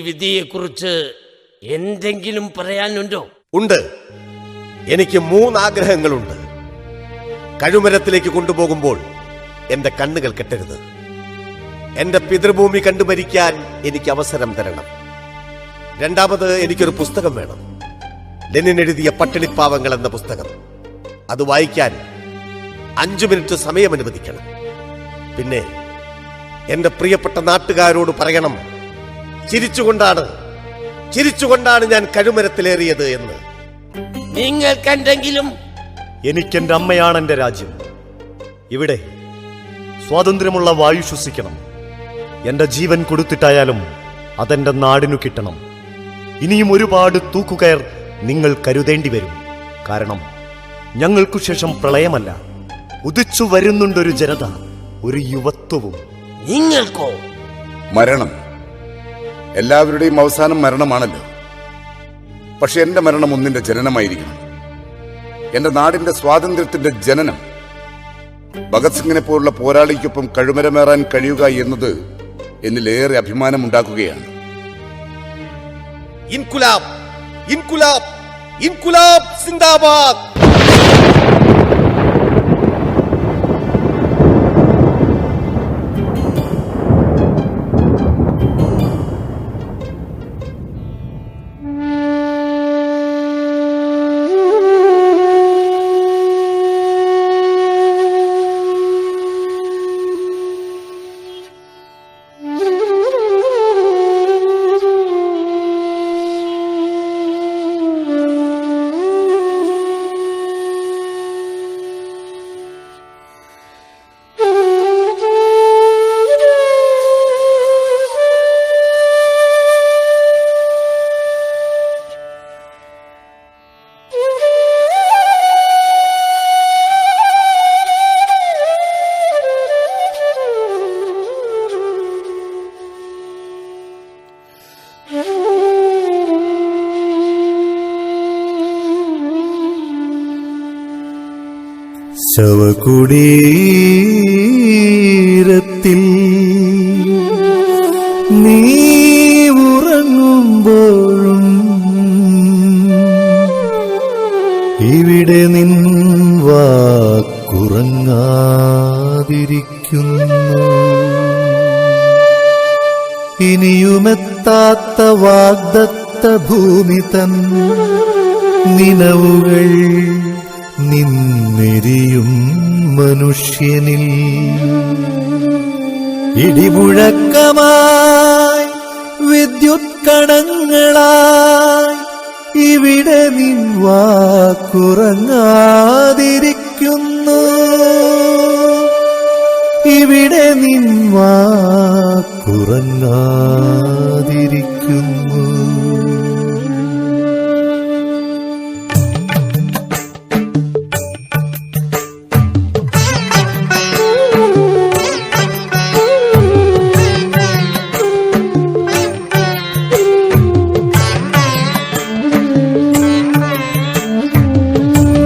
വിധിയെക്കുറിച്ച് എന്തെങ്കിലും പറയാനുണ്ടോ? ഉണ്ട്. എനിക്ക് മൂന്ന് ആഗ്രഹങ്ങളുണ്ട് കഴുമരത്തിലേക്ക് കൊണ്ടുപോകുമ്പോൾ എന്റെ കണ്ണുകൾ കെട്ടരുത്. എന്റെ പിതൃഭൂമി കണ്ടു മരിക്കാൻ എനിക്ക് അവസരം തരണം. രണ്ടാമത് എനിക്കൊരു പുസ്തകം വേണം. ലെനിൻ എഴുതിയ പട്ടിണിപ്പാവങ്ങൾ എന്ന പുസ്തകം. അത് വായിക്കാൻ അഞ്ചു മിനിറ്റ് സമയം അനുവദിക്കണം. പിന്നെ എന്റെ പ്രിയപ്പെട്ട നാട്ടുകാരോട് പറയണം ചിരിച്ചുകൊണ്ടാണ്. ചിരിച്ചുകൊണ്ടാണ് ഞാൻ കഴുമരത്തിലേറിയത് എന്ന്. നിങ്ങൾക്കെന്തെങ്കിലും എനിക്കെന്റെ അമ്മയാണ് എന്റെ രാജ്യം. ഇവിടെ സ്വാതന്ത്ര്യമുള്ള വായു ശ്വസിക്കണം. എന്റെ ജീവൻ കൊടുത്തിട്ടായാലും അതെന്റെ നാടിനു കിട്ടണം. ഇനിയും ഒരുപാട് തൂക്കുകയർ നിങ്ങൾ കരുതേണ്ടി വരും കാരണം ഞങ്ങൾക്കു ശേഷം പ്രളയമല്ല. ഉദിച്ചു വരുന്നുണ്ടൊരു ജനത ഒരു യുവത്വവും. നിങ്ങൾക്കോ? മരണം. എല്ലാവരുടെയും അവസാനം മരണമാണല്ലോ. പക്ഷെ എന്റെ മരണം ഒന്നിന്റെ ജനനമായിരിക്കണം. എന്റെ നാടിന്റെ സ്വാതന്ത്ര്യത്തിന്റെ ജനനം. ഭഗത് സിംഗിനെ പോലുള്ള പോരാളിക്കൊപ്പം കഴുമരമേറാൻ കഴിയുക എന്നത് എന്നിലേറെ അഭിമാനമുണ്ടാക്കുകയാണ്. ഇൻകുലാബ് ഇൻകുലാബ് ഇൻകുലാബ് സിന്ദാബാദ്. ശവകുടീരത്തിൽ നീ ഉറങ്ങുമ്പോഴും ഇവിടെ നിൻ വാക്കുറങ്ങാതിരിക്കുന്നു. ഇനിയുമെത്താത്ത വാഗ്ദത്ത ഭൂമി തൻ. നിലവുകൾ നിന്നെരിയും മനുഷ്യനിൽ. ഇടിമുഴക്കമായി വിദ്യുത് കണങ്ങളായി ഇവിടെ നിൻ വാക്കുറങ്ങാതിരിക്കുന്നു. ഇവിടെ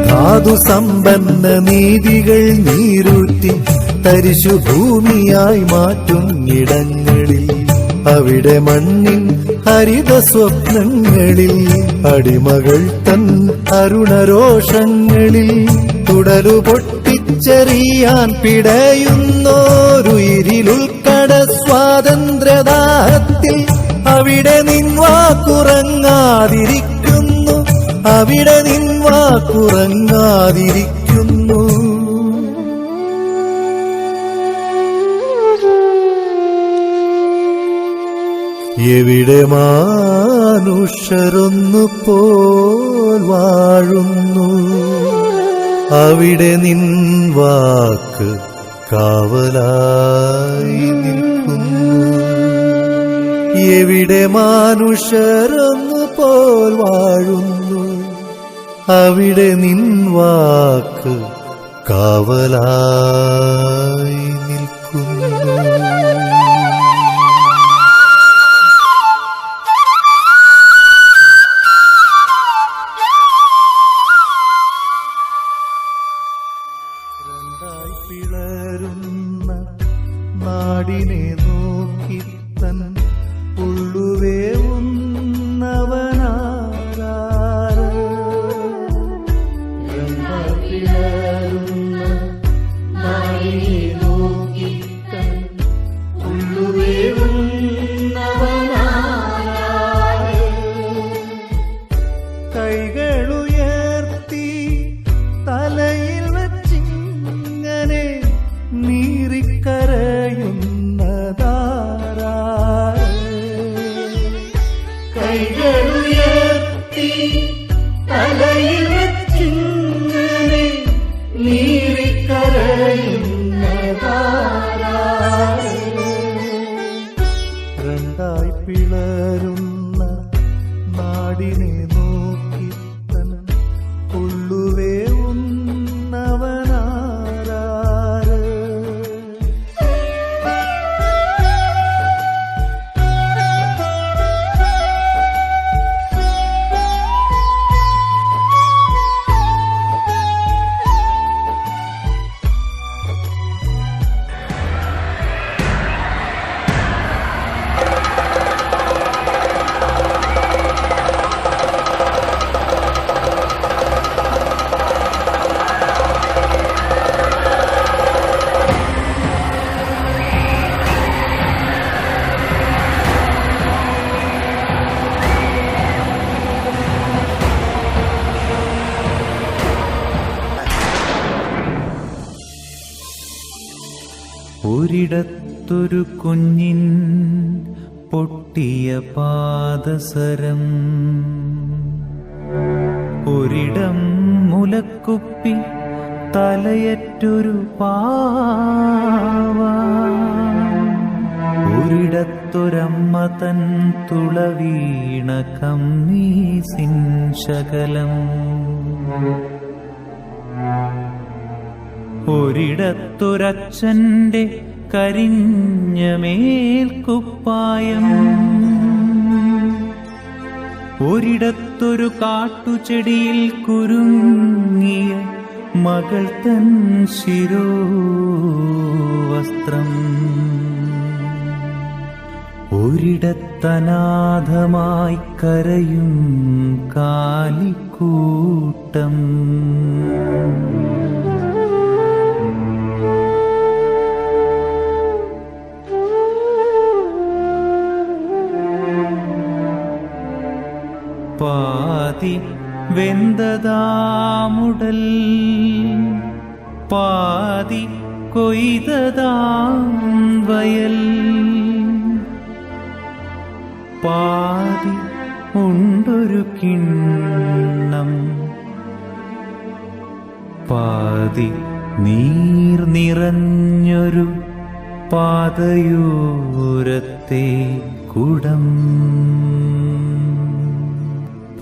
ധാതു സമ്പന്ന നീതികൾ നീരൂറ്റി തരിശു ഭൂമിയായി മാറ്റും ഇടങ്ങളിൽ. അവിടെ മണ്ണിൻ ഹരിത സ്വപ്നങ്ങളിൽ അടിമകൾ തൻ അരുണരോഷങ്ങളിൽ. തുടലു പൊട്ടിച്ചെറിയാൻ പിടയുന്നോരുയിരിലുൾക്കട സ്വാതന്ത്ര്യദാഹത്തിൽ. അവിടെ നിൻ വാക്കുറങ്ങാതിരിക്കുന്നു അവിടെ നിൻ എവിടെ മാനുഷരൊന്നു പോൽ വാഴുന്നു? അവിടെ നിൻ വാക്ക് കാവലായി നിൽക്കുന്നു. എവിടെ മാനുഷരൊന്നു പോൽ വാഴുന്നു? അവിടെ നിൻ വാക്ക് കാവലായി നിൽക്കുന്നു. ഒരിടത്തൊരു കുഞ്ഞിൻ പൊട്ടിയ പാദസരം. ഒരിടം മുലക്കുപ്പി തലയറ്റൊരു പാവ. ഒരിടത്തൊരമ്മ തൻ തുളവീണ കമ്മീസിൻ ശകലം. ഒരിടത്തൊരച്ഛന്റെ കരിഞ്ഞ മേൽക്കുപ്പായം. ഒരിടത്തൊരു കാട്ടുചെടിയിൽ കുരുങ്ങിയ മകൾ തൻ ശിരോ വസ്ത്രം ഒരിടത്തനാഥമായി കരയും കാലിക്കൂട്ടം. വെന്തതാമുടൽ പാതി കൊയ്തതാം വയൽ. പാതി ഉണ്ടൊരു കിണ്ണം പാതി നീർ നിറഞ്ഞൊരു പാതയൂരത്തെ കുടം.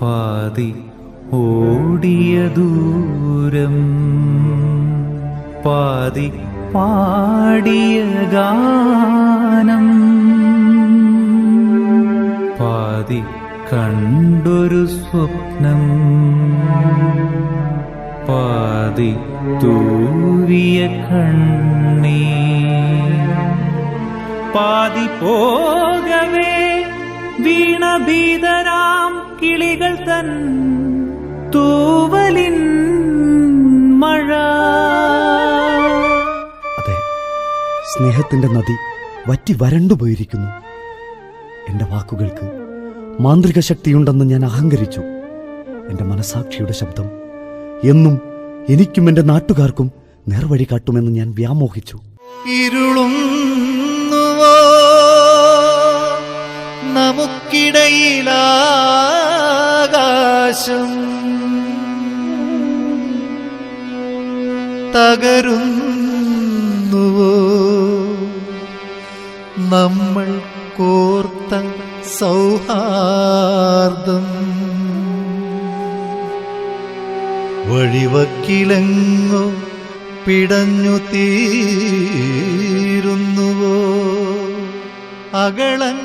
പാതി ഓടിയ ദൂരം പാതി പാടിയ ഗാനം പാതി കണ്ടൊരു സ്വപ്നം പാതി തൂവിയ കണ്ണീ പാതി പോകവേ വീണഭീതരാം കിളികൾ തൻ തൂവലിൻ മഴ. അതെ സ്നേഹത്തിന്റെ നദി വറ്റി വരണ്ടു പോയിരിക്കുന്നു. എന്റെ വാക്കുകൾക്ക് മാന്ത്രിക ശക്തിയുണ്ടെന്ന് ഞാൻ അഹങ്കരിച്ചു. എന്റെ മനസാക്ഷിയുടെ ശബ്ദം എന്നും എനിക്കും എന്റെ നാട്ടുകാർക്കും നേർവഴി കാട്ടുമെന്ന് ഞാൻ വ്യാമോഹിച്ചു. ഇരുളും നമുക്കിടയിലാകാശം തകരുന്നുവോ? നമ്മൾ കോർത്ത സൗഹാർദ്ദം വഴിവക്കിലെങ്ങോ പിടഞ്ഞു തീരുന്നുവോ? അകളങ്ങൾ